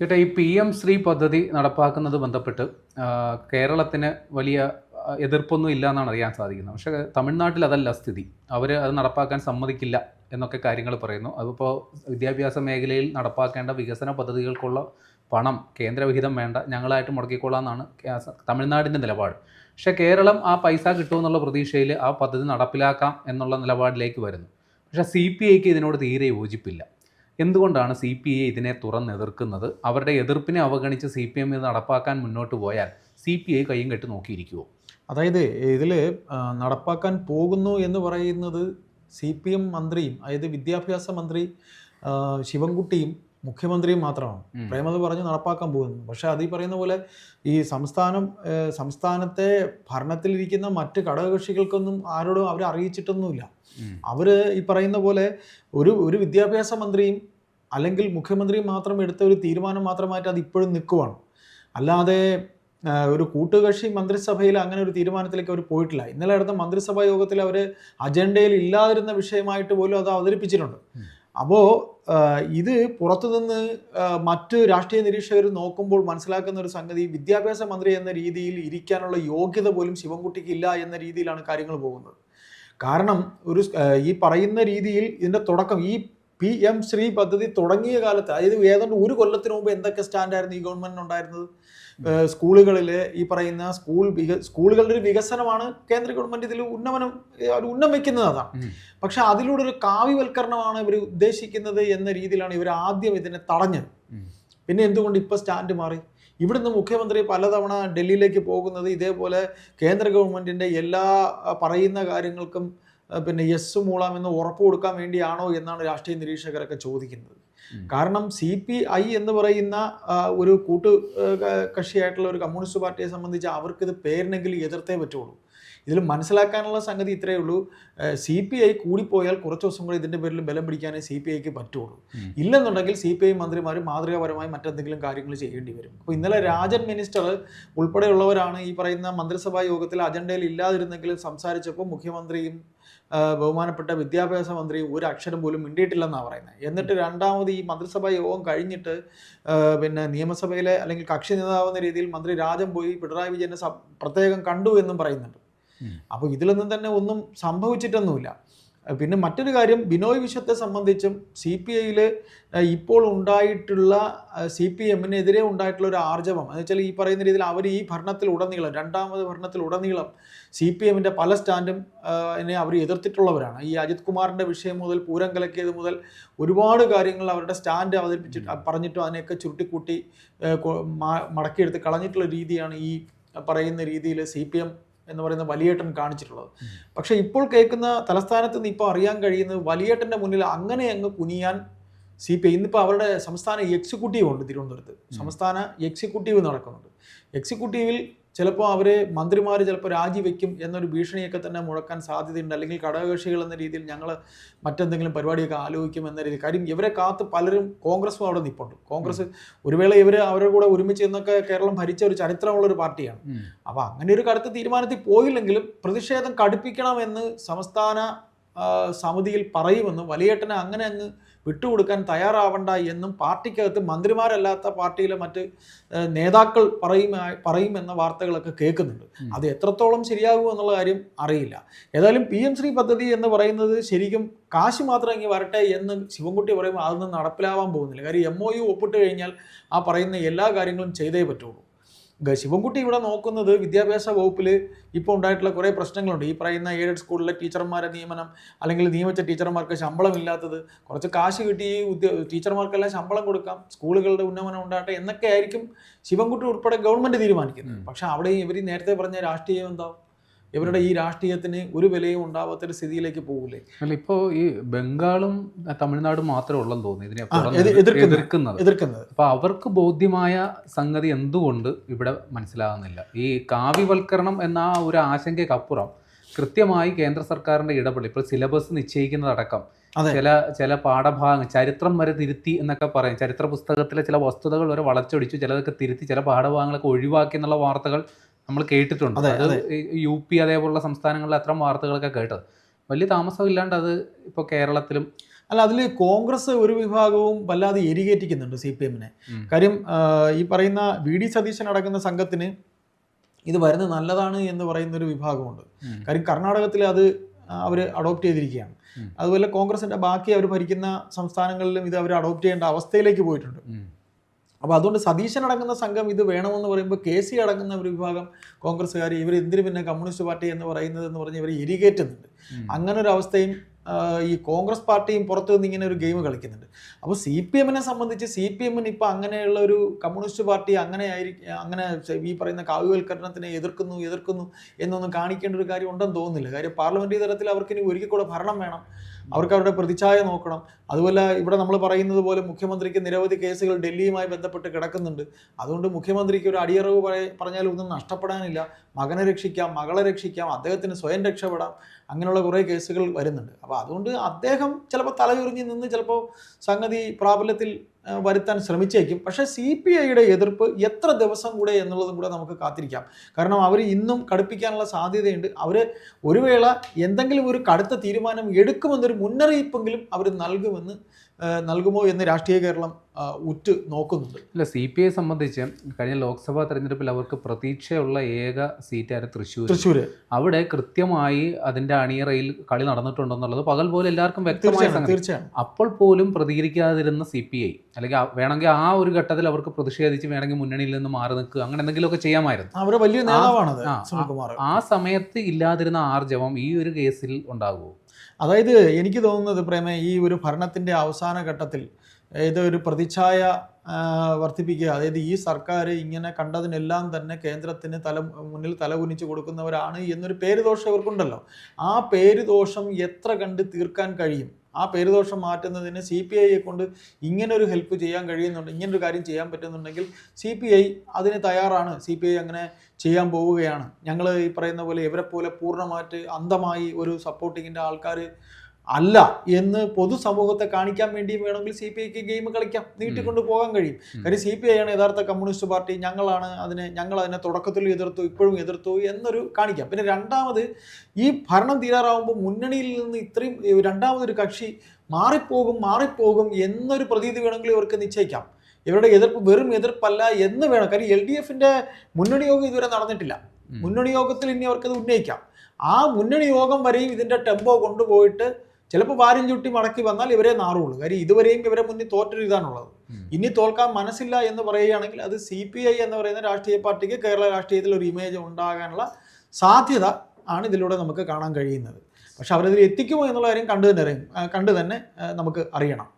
ചേട്ടാ ഈ P M Shri പദ്ധതി നടപ്പാക്കുന്നത് ബന്ധപ്പെട്ട് കേരളത്തിന് വലിയ എതിർപ്പൊന്നും ഇല്ല എന്നാണ് അറിയാൻ സാധിക്കുന്നത്. പക്ഷേ തമിഴ്നാട്ടിൽ അതല്ല സ്ഥിതി. അവർ അത് നടപ്പാക്കാൻ സമ്മതിക്കില്ല എന്നൊക്കെ കാര്യങ്ങൾ പറയുന്നു. അതിപ്പോൾ വിദ്യാഭ്യാസ മേഖലയിൽ നടപ്പാക്കേണ്ട വികസന പദ്ധതികൾക്കുള്ള പണം കേന്ദ്രവിഹിതം വേണ്ട ഞങ്ങളായിട്ട് മുടക്കിക്കൊള്ളാം എന്നാണ് തമിഴ്നാടിന്റെ നിലപാട്. പക്ഷേ കേരളം ആ പൈസ കിട്ടുമെന്നുള്ള പ്രതീക്ഷയിൽ ആ പദ്ധതി നടപ്പിലാക്കാം എന്നുള്ള നിലപാടിലേക്ക് വരുന്നു. പക്ഷേ സി പി ഐക്ക് ഇതിനോട് തീരെ യോജിപ്പില്ല. എന്തുകൊണ്ടാണ് സി പി ഐ ഇതിനെ തുറന്നെതിർക്കുന്നത് അവരുടെ എതിർപ്പിനെ അവഗണിച്ച് സി പി എം ഇത് നടപ്പാക്കാൻ മുന്നോട്ട് പോയാൽ സി പി ഐ കയ്യും കെട്ട് നോക്കിയിരിക്കുമോ അതായത് ഇതിൽ നടപ്പാക്കാൻ പോകുന്നു എന്ന് പറയുന്നത് സി പി എം മന്ത്രിയും അതായത് വിദ്യാഭ്യാസ മന്ത്രി ശിവൻകുട്ടിയും മുഖ്യമന്ത്രിയും മാത്രമാണ്. പ്രേമത് പറഞ്ഞു നടപ്പാക്കാൻ പോകുന്നു. പക്ഷെ അത് ഈ പറയുന്ന പോലെ ഈ സംസ്ഥാനം സംസ്ഥാനത്തെ ഭരണത്തിലിരിക്കുന്ന മറ്റ് ഘടകകക്ഷികൾക്കൊന്നും ആരോടും അവർ അറിയിച്ചിട്ടൊന്നുമില്ല. അവർ ഈ പറയുന്ന പോലെ ഒരു ഒരു വിദ്യാഭ്യാസ മന്ത്രിയും അല്ലെങ്കിൽ മുഖ്യമന്ത്രിയും മാത്രം എടുത്ത ഒരു തീരുമാനം മാത്രമായിട്ട് അത് ഇപ്പോഴും നിൽക്കുവാണ്. അല്ലാതെ ഒരു കൂട്ടുകക്ഷി മന്ത്രിസഭയിൽ അങ്ങനെ ഒരു തീരുമാനത്തിലേക്ക് അവർ പോയിട്ടില്ല. ഇന്നലെ നടന്ന മന്ത്രിസഭാ യോഗത്തിൽ അവർ അജണ്ടയിൽ ഇല്ലാതിരുന്ന വിഷയമായിട്ട് പോലും അത് അവതരിപ്പിച്ചിട്ടുണ്ട്. അപ്പോൾ ഇത് പുറത്തുനിന്ന് മറ്റ് രാഷ്ട്രീയ നിരീക്ഷകർ നോക്കുമ്പോൾ മനസ്സിലാക്കുന്ന ഒരു സംഗതി വിദ്യാഭ്യാസ മന്ത്രി എന്ന രീതിയിൽ ഇരിക്കാനുള്ള യോഗ്യത പോലും ശിവൻകുട്ടിക്ക് ഇല്ല എന്ന രീതിയിലാണ് കാര്യങ്ങൾ പോകുന്നത്. കാരണം ഒരു ഈ പറയുന്ന രീതിയിൽ ഇതിന്റെ തുടക്കം ഈ പി എം ശ്രീ പദ്ധതി തുടങ്ങിയ കാലത്ത് അതായത് ഏതാണ്ട് ഒരു കൊല്ലത്തിന് മുമ്പ് എന്തൊക്കെ സ്റ്റാൻഡായിരുന്നു ഈ ഗവൺമെന്റിന് ഉണ്ടായിരുന്നത്? സ്കൂളുകളിലെ ഈ പറയുന്ന സ്കൂൾ സ്കൂളുകളുടെ ഒരു വികസനമാണ് കേന്ദ്ര ഗവൺമെന്റ് ഇതിൽ ഉന്നമനം അവർ ഉന്നം വെക്കുന്നത് അതാണ്. പക്ഷെ അതിലൂടെ ഒരു കാവ്യവൽക്കരണമാണ് ഇവർ ഉദ്ദേശിക്കുന്നത് എന്ന രീതിയിലാണ് ഇവർ ആദ്യം ഇതിനെ തടഞ്ഞത്. പിന്നെ എന്തുകൊണ്ട് ഇപ്പോൾ സ്റ്റാൻഡ് മാറി? ഇവിടുന്ന് മുഖ്യമന്ത്രി പലതവണ ഡൽഹിയിലേക്ക് പോകുന്നത് ഇതേപോലെ കേന്ദ്ര ഗവൺമെന്റിന്റെ എല്ലാ പറയുന്ന കാര്യങ്ങൾക്കും പിന്നെ യെസ് മൂളാം എന്ന് ഉറപ്പ് കൊടുക്കാൻ വേണ്ടിയാണോ എന്നാണ് രാഷ്ട്രീയ നിരീക്ഷകരൊക്കെ ചോദിക്കുന്നത്. കാരണം സി പി ഐ എന്ന് പറയുന്ന ഒരു കൂട്ടു കക്ഷിയായിട്ടുള്ള ഒരു കമ്മ്യൂണിസ്റ്റ് പാർട്ടിയെ സംബന്ധിച്ച് അവർക്കിത് പേരിനെങ്കിലും എതിർത്തേ പറ്റുള്ളൂ. ഇതിൽ മനസ്സിലാക്കാനുള്ള സംഗതി ഇത്രയേ ഉള്ളൂ. സി പി ഐ കൂടിപ്പോയാൽ കുറച്ച് ദിവസം കൂടി ഇതിന്റെ പേരിൽ ബലം പിടിക്കാനേ സി പി ഐക്ക് പറ്റുള്ളൂ. ഇല്ലെന്നുണ്ടെങ്കിൽ സി പി ഐ മന്ത്രിമാർ മാതൃകാപരമായി മറ്റെന്തെങ്കിലും കാര്യങ്ങൾ ചെയ്യേണ്ടി വരും. അപ്പോൾ ഇന്നലെ രാജൻ മിനിസ്റ്റർ ഉൾപ്പെടെയുള്ളവരാണ് ഈ പറയുന്ന മന്ത്രിസഭാ യോഗത്തിൽ അജണ്ടയിൽ ഇല്ലാതിരുന്നെങ്കിലും സംസാരിച്ചപ്പോൾ മുഖ്യമന്ത്രിയും ബഹുമാനപ്പെട്ട വിദ്യാഭ്യാസ മന്ത്രി ഒരു അക്ഷരം പോലും മിണ്ടിയിട്ടില്ലെന്നാണ് പറയുന്നത്. എന്നിട്ട് രണ്ടാമത് ഈ മന്ത്രിസഭാ യോഗം കഴിഞ്ഞിട്ട് പിന്നെ നിയമസഭയിലെ അല്ലെങ്കിൽ കക്ഷി നേതാവെന്ന രീതിയിൽ മന്ത്രി രാജൻ പോയി പിണറായി വിജയനെ പ്രത്യേകം കണ്ടു എന്നും പറയുന്നുണ്ട്. അപ്പോൾ ഇതിലൊന്നും തന്നെ ഒന്നും സംഭവിച്ചിട്ടൊന്നുമില്ല. പിന്നെ മറ്റൊരു കാര്യം ബിനോയ് വിശ്വത്തെ സംബന്ധിച്ചും സി പി ഐയിൽ ഇപ്പോൾ ഉണ്ടായിട്ടുള്ള സി പി എമ്മിനെതിരെ ഉണ്ടായിട്ടുള്ള ഒരു ആർജവം. എന്ന് വെച്ചാൽ ഈ പറയുന്ന രീതിയിൽ അവർ ഈ ഭരണത്തിൽ ഉടനീളം രണ്ടാമത് ഭരണത്തിൽ ഉടനീളം സി പി എമ്മിന്റെ പല സ്റ്റാൻഡും എന്നെ അവർ എതിർത്തിട്ടുള്ളവരാണ്. ഈ അജിത് കുമാറിന്റെ വിഷയം മുതൽ പൂരം കലക്കിയത് മുതൽ ഒരുപാട് കാര്യങ്ങൾ അവരുടെ സ്റ്റാൻഡ് അവതരിപ്പിച്ചിട്ട് പറഞ്ഞിട്ടും അതിനെയൊക്കെ ചുരുട്ടിക്കൂട്ടി മടക്കിയെടുത്ത് കളഞ്ഞിട്ടുള്ള രീതിയാണ് ഈ പറയുന്ന രീതിയിൽ സി പി എം എന്ന് പറയുന്ന വലിയേട്ടൻ കാണിച്ചിട്ടുള്ളത്. പക്ഷെ ഇപ്പോൾ കേൾക്കുന്ന തലസ്ഥാനത്ത് നിന്ന് ഇപ്പോൾ അറിയാൻ കഴിയുന്നത് വലിയേട്ടന്റെ മുന്നിൽ അങ്ങനെ അങ്ങ് കുനിയാൻ സി പി ഐ ഇന്നിപ്പോൾ അവരുടെ സംസ്ഥാന എക്സിക്യൂട്ടീവ് ഉണ്ട് തിരുവനന്തപുരത്ത്. സംസ്ഥാന എക്സിക്യൂട്ടീവ് നടക്കുന്നുണ്ട്. എക്സിക്യൂട്ടീവിൽ ചിലപ്പോൾ അവർ മന്ത്രിമാർ ചിലപ്പോൾ രാജിവെക്കും എന്നൊരു ഭീഷണിയൊക്കെ തന്നെ മുഴക്കാൻ സാധ്യതയുണ്ട്. അല്ലെങ്കിൽ ഘടകകക്ഷികൾ എന്ന രീതിയിൽ ഞങ്ങൾ മറ്റെന്തെങ്കിലും പരിപാടിയൊക്കെ ആലോചിക്കും എന്ന രീതി കാര്യം ഇവരെ കാത്ത് പലരും കോൺഗ്രസും അവിടെ നിൽപ്പുണ്ട് കോൺഗ്രസ് ഒരു വേള ഇവർ അവരുടെ കൂടെ ഒരുമിച്ച് എന്നൊക്കെ കേരളം ഭരിച്ച ഒരു ചരിത്രമുള്ള ഒരു പാർട്ടിയാണ്. അപ്പോൾ അങ്ങനെ ഒരു കടുത്ത തീരുമാനത്തിൽ പോയില്ലെങ്കിലും പ്രതിഷേധം കടുപ്പിക്കണമെന്ന് സംസ്ഥാന സമിതിയിൽ പറയുമെന്ന് വലിയേട്ടനെ അങ്ങനെ അങ്ങ് വിട്ടുകൊടുക്കാൻ തയ്യാറാവണ്ട എന്നും പാർട്ടിക്കകത്ത് മന്ത്രിമാരല്ലാത്ത പാർട്ടിയിലെ മറ്റ് നേതാക്കൾ പറയും പറയുമെന്ന വാർത്തകളൊക്കെ കേൾക്കുന്നുണ്ട്. അത് എത്രത്തോളം ശരിയാകും എന്നുള്ള കാര്യം അറിയില്ല. ഏതായാലും പി എം ശ്രീ പദ്ധതി എന്ന് പറയുന്നത് ശരിക്കും കാശ് മാത്രം ഇങ്ങനെ വരട്ടെ എന്ന് ശിവൻകുട്ടി പറയുമ്പോൾ അതൊന്നും നടപ്പിലാവാൻ പോകുന്നില്ല. കാര്യം എം ഒ യു ഒപ്പിട്ട് കഴിഞ്ഞാൽ ആ പറയുന്ന എല്ലാ കാര്യങ്ങളും ചെയ്തേ പറ്റുള്ളൂ. ശിവൻകുട്ടി ഇവിടെ നോക്കുന്നത് വിദ്യാഭ്യാസ വകുപ്പിൽ ഇപ്പോൾ ഉണ്ടായിട്ടുള്ള കുറേ പ്രശ്നങ്ങളുണ്ട്. ഈ പറയുന്ന എയ്ഡഡ് സ്കൂളിലെ ടീച്ചർമാരെ നിയമനം അല്ലെങ്കിൽ നിയമിച്ച ടീച്ചർമാർക്ക് ശമ്പളം ഇല്ലാത്തത് കുറച്ച് കാശ് കിട്ടി ഈ ഉദ്യ ടീച്ചർമാർക്കെല്ലാം ശമ്പളം കൊടുക്കാം സ്കൂളുകളുടെ ഉന്നമനം ഉണ്ടാകട്ടെ എന്നൊക്കെ ആയിരിക്കും ശിവൻകുട്ടി ഉൾപ്പെടെ ഗവൺമെന്റ് തീരുമാനിക്കുന്നത്. പക്ഷേ അവിടെ ഇവർ നേരത്തെ പറഞ്ഞ രാഷ്ട്രീയം എന്താവും ഇവരുടെ ഈ രാഷ്ട്രീയത്തിന് ഒരു വിലയും ഉണ്ടാവാത്തൊരു സ്ഥിതിയിലേക്ക് പോകില്ലേ അല്ല ഇപ്പോ ഈ ബംഗാളും തമിഴ്നാടും മാത്രമേ ഉള്ളെന്ന് തോന്നുന്നു ഇതിനെ എതിർക്കുന്നത്. എതിർക്കുന്നത്. അപ്പൊ അവർക്ക് ബോധ്യമായ സംഗതി എന്തുകൊണ്ട് ഇവിടെ മനസ്സിലാകുന്നില്ല? ഈ കാവ്യവൽക്കരണം എന്ന ആ ഒരു ആശങ്കയ്ക്കപ്പുറം കൃത്യമായി കേന്ദ്ര സർക്കാരിന്റെ ഇടപെടൽ ഇപ്പോൾ സിലബസ് നിശ്ചയിക്കുന്നതടക്കം ചില ചില പാഠഭാഗങ്ങൾ ചരിത്രം വരെ തിരുത്തി എന്നൊക്കെ പറയും. ചരിത്ര പുസ്തകത്തിലെ ചില വസ്തുതകൾ വരെ വളച്ചൊടിച്ചു ചിലതൊക്കെ തിരുത്തി ചില പാഠഭാഗങ്ങളൊക്കെ ഒഴിവാക്കി എന്നുള്ള വാർത്തകൾ നമ്മൾ കേട്ടിട്ടുണ്ട്. അതെ, യു പി അതേപോലുള്ള സംസ്ഥാനങ്ങളിൽ അത്തരം വാർത്തകളൊക്കെ കേട്ടത്. വലിയ താമസമില്ലാണ്ട് അത് ഇപ്പോൾ കേരളത്തിലും അല്ല അതിൽ കോൺഗ്രസ് ഒരു വിഭാഗവും വല്ലാതെ എരികേറ്റിക്കുന്നുണ്ട് സി പി എമ്മിനെ. കാര്യം ഈ പറയുന്ന വി ഡി സതീശൻ അടക്കുന്ന സംഘത്തിന് ഇത് വരുന്നത് നല്ലതാണ് എന്ന് പറയുന്ന ഒരു വിഭാഗമുണ്ട്. കാര്യം കർണാടകത്തിൽ അത് അവർ അഡോപ്റ്റ് ചെയ്തിരിക്കുകയാണ്. അതുപോലെ കോൺഗ്രസിന്റെ ബാക്കി അവർ ഭരിക്കുന്ന സംസ്ഥാനങ്ങളിലും ഇത് അവർ അഡോപ്റ്റ് ചെയ്യേണ്ട അവസ്ഥയിലേക്ക് പോയിട്ടുണ്ട്. അപ്പോൾ അതുകൊണ്ട് സതീശൻ അടങ്ങുന്ന സംഘം ഇത് വേണമെന്ന് പറയുമ്പോൾ കെ സി അടങ്ങുന്ന ഒരു വിഭാഗം കോൺഗ്രസ്സുകാർ ഇവർ എന്തിനു പിന്നെ കമ്മ്യൂണിസ്റ്റ് പാർട്ടി എന്ന് പറയുന്നത് എന്ന് പറഞ്ഞ് ഇവർ ഇരികേറ്റുന്നുണ്ട്. അങ്ങനെ ഒരു അവസ്ഥയും ഈ കോൺഗ്രസ് പാർട്ടിയും പുറത്തു നിന്ന് ഇങ്ങനെ ഒരു ഗെയിം കളിക്കുന്നുണ്ട്. അപ്പോൾ സി പി എമ്മിനെ സംബന്ധിച്ച് സി പി എമ്മിന് ഇപ്പോൾ അങ്ങനെയുള്ള ഒരു കമ്മ്യൂണിസ്റ്റ് പാർട്ടി അങ്ങനെ ആയിരിക്കും അങ്ങനെ ഈ പറയുന്ന കാവ്യവൽക്കരണത്തിനെ എതിർക്കുന്നു എതിർക്കുന്നു എന്നൊന്നും കാണിക്കേണ്ട ഒരു കാര്യം ഉണ്ടെന്ന് തോന്നുന്നില്ല. കാര്യം പാർലമെന്ററി തലത്തിൽ അവർക്ക് ഇനി ഒരിക്കൽ കൂടെ ഭരണം വേണം. അവർക്ക് അവരുടെ പ്രതിച്ഛായ നോക്കണം. അതുപോലെ ഇവിടെ നമ്മൾ പറയുന്നത് പോലെ മുഖ്യമന്ത്രിക്ക് നിരവധി കേസുകൾ ഡൽഹിയുമായി ബന്ധപ്പെട്ട് കിടക്കുന്നുണ്ട്. അതുകൊണ്ട് മുഖ്യമന്ത്രിക്ക് ഒരു അടിയറവ് പറഞ്ഞാൽ ഒന്നും നഷ്ടപ്പെടാനില്ല. മകനെ രക്ഷിക്കാം മകളെ രക്ഷിക്കാം അദ്ദേഹത്തിന് സ്വയം രക്ഷപ്പെടാം. അങ്ങനെയുള്ള കുറേ കേസുകൾ വരുന്നുണ്ട്. അപ്പോൾ അതുകൊണ്ട് അദ്ദേഹം ചിലപ്പോൾ തലയുറിഞ്ഞ് നിന്ന് ചിലപ്പോൾ സംഗതി പ്രാബല്യത്തിൽ വരുത്താൻ ശ്രമിച്ചേക്കും. പക്ഷേ സി പി ഐയുടെ എതിർപ്പ് എത്ര ദിവസം കൂടെ എന്നുള്ളതും കൂടെ നമുക്ക് കാത്തിരിക്കാം. കാരണം അവർ ഇന്നും കടുപ്പിക്കാനുള്ള സാധ്യതയുണ്ട്. അവർ ഒരു വേള എന്തെങ്കിലും ഒരു കടുത്ത തീരുമാനം എടുക്കുമെന്നൊരു മുന്നറിയിപ്പെങ്കിലും അവർ നൽകുമെന്ന് നൽകുമോ എന്ന് രാഷ്ട്രീയ കേരളം ഉറ്റു നോക്കുന്നുണ്ട്. ഇല്ല സി പി ഐ സംബന്ധിച്ച് കഴിഞ്ഞ ലോക്സഭാ തെരഞ്ഞെടുപ്പിൽ അവർക്ക് പ്രതീക്ഷയുള്ള ഏക സീറ്റായിരുന്നു തൃശ്ശൂർ തൃശ്ശൂർ അവിടെ കൃത്യമായി അതിന്റെ അണിയറയിൽ കളി നടന്നിട്ടുണ്ടെന്നുള്ളത് പകൽ പോലെ എല്ലാവർക്കും വ്യക്തമായ തീർച്ചയായും അപ്പോൾ പോലും പ്രതികരിക്കാതിരുന്ന സി പി ഐ അല്ലെങ്കിൽ വേണമെങ്കിൽ ആ ഒരു ഘട്ടത്തിൽ അവർക്ക് പ്രതിഷേധിച്ച് വേണമെങ്കിൽ മുന്നണിയിൽ നിന്ന് മാറി നിൽക്കുക അങ്ങനെ എന്തെങ്കിലുമൊക്കെ ചെയ്യാമായിരുന്നു. അവരെ വലിയ നേതാവാണ് ആ സമയത്ത് ഇല്ലാതിരുന്ന ആർജവം ഈ ഒരു കേസിൽ ഉണ്ടാകുമോ അതായത് എനിക്ക് തോന്നുന്നത് പ്രേമ ഈ ഒരു ഭരണത്തിന്റെ അവസാന ഘട്ടത്തിൽ ഇത് ഒരു പ്രതിച്ഛായ വർദ്ധിപ്പിക്കുക അതായത് ഈ സർക്കാർ ഇങ്ങനെ കണ്ടതിനെല്ലാം തന്നെ കേന്ദ്രത്തിന് തല മുന്നിൽ തലകുനിച്ച് കൊടുക്കുന്നവരാണ് എന്നൊരു പേരുദോഷം ഇവർക്കുണ്ടല്ലോ. ആ പേരുദോഷം എത്ര കണ്ട് തീർക്കാൻ കഴിയും? ആ പേരുദോഷം മാറ്റുന്നതിന് സി പി ഐയെ കൊണ്ട് ഇങ്ങനൊരു ഹെൽപ്പ് ചെയ്യാൻ കഴിയുന്നുണ്ട് ഇങ്ങനൊരു കാര്യം ചെയ്യാൻ പറ്റുന്നുണ്ടെങ്കിൽ സി പി ഐ അതിന് തയ്യാറാണ്. സി പി ഐ അങ്ങനെ ചെയ്യാൻ പോവുകയാണ്. ഞങ്ങൾ ഈ പറയുന്ന പോലെ ഇവരെ പോലെ പൂർണമായിട്ട് അന്ധമായി ഒരു സപ്പോർട്ടിങ്ങിന്റെ ആൾക്കാർ അല്ല എന്ന് പൊതുസമൂഹത്തെ കാണിക്കാൻ വേണ്ടിയും വേണമെങ്കിൽ സി പി ഐക്ക് ഗെയിം കളിക്കാം. നീട്ടിക്കൊണ്ട് പോകാൻ കഴിയും. കാര്യം സി പി ഐ ആണ് യഥാർത്ഥ കമ്മ്യൂണിസ്റ്റ് പാർട്ടി. ഞങ്ങളാണ് അതിനെ ഞങ്ങൾ അതിനെ തുടക്കത്തിൽ എതിർത്തു ഇപ്പോഴും എതിർത്തു എന്നൊരു കാണിക്കാം. പിന്നെ രണ്ടാമത് ഈ ഭരണം തീരാറാവുമ്പോൾ മുന്നണിയിൽ നിന്ന് ഇത്രയും രണ്ടാമതൊരു കക്ഷി മാറിപ്പോകും മാറിപ്പോകും എന്നൊരു പ്രതീതി വേണമെങ്കിൽ ഇവർക്ക് നിശ്ചയിക്കാം. ഇവരുടെ എതിർപ്പ് വെറും എതിർപ്പല്ല എന്ന് വേണം. കാര്യം എൽ ഡി എഫിന്റെ മുന്നണി യോഗം ഇതുവരെ നടന്നിട്ടില്ല. മുന്നണി യോഗത്തിൽ ഇനി അവർക്കത് ഉന്നയിക്കാം. ആ മുന്നണി യോഗം വരെയും ഇതിന്റെ ടെമ്പോ കൊണ്ടുപോയിട്ട് ചിലപ്പോൾ വാരും ചുട്ടി മടക്കി വന്നാൽ ഇവരെ നാറുള്ളൂ. കാര്യം ഇതുവരെയും ഇവരെ മുന്നിൽ തോറ്റൊരു ഇതാണുള്ളത്. ഇനി തോൽക്കാൻ മനസ്സില്ല എന്ന് പറയുകയാണെങ്കിൽ അത് സി പി ഐ എന്ന് പറയുന്ന രാഷ്ട്രീയ പാർട്ടിക്ക് കേരള രാഷ്ട്രീയത്തിൽ ഒരു ഇമേജ് ഉണ്ടാകാനുള്ള സാധ്യത ആണ് ഇതിലൂടെ നമുക്ക് കാണാൻ കഴിയുന്നത്. പക്ഷെ അവരതിൽ എത്തിക്കുമോ എന്നുള്ള കാര്യം കണ്ടു തന്നെ കണ്ടു തന്നെ നമുക്ക് അറിയണം.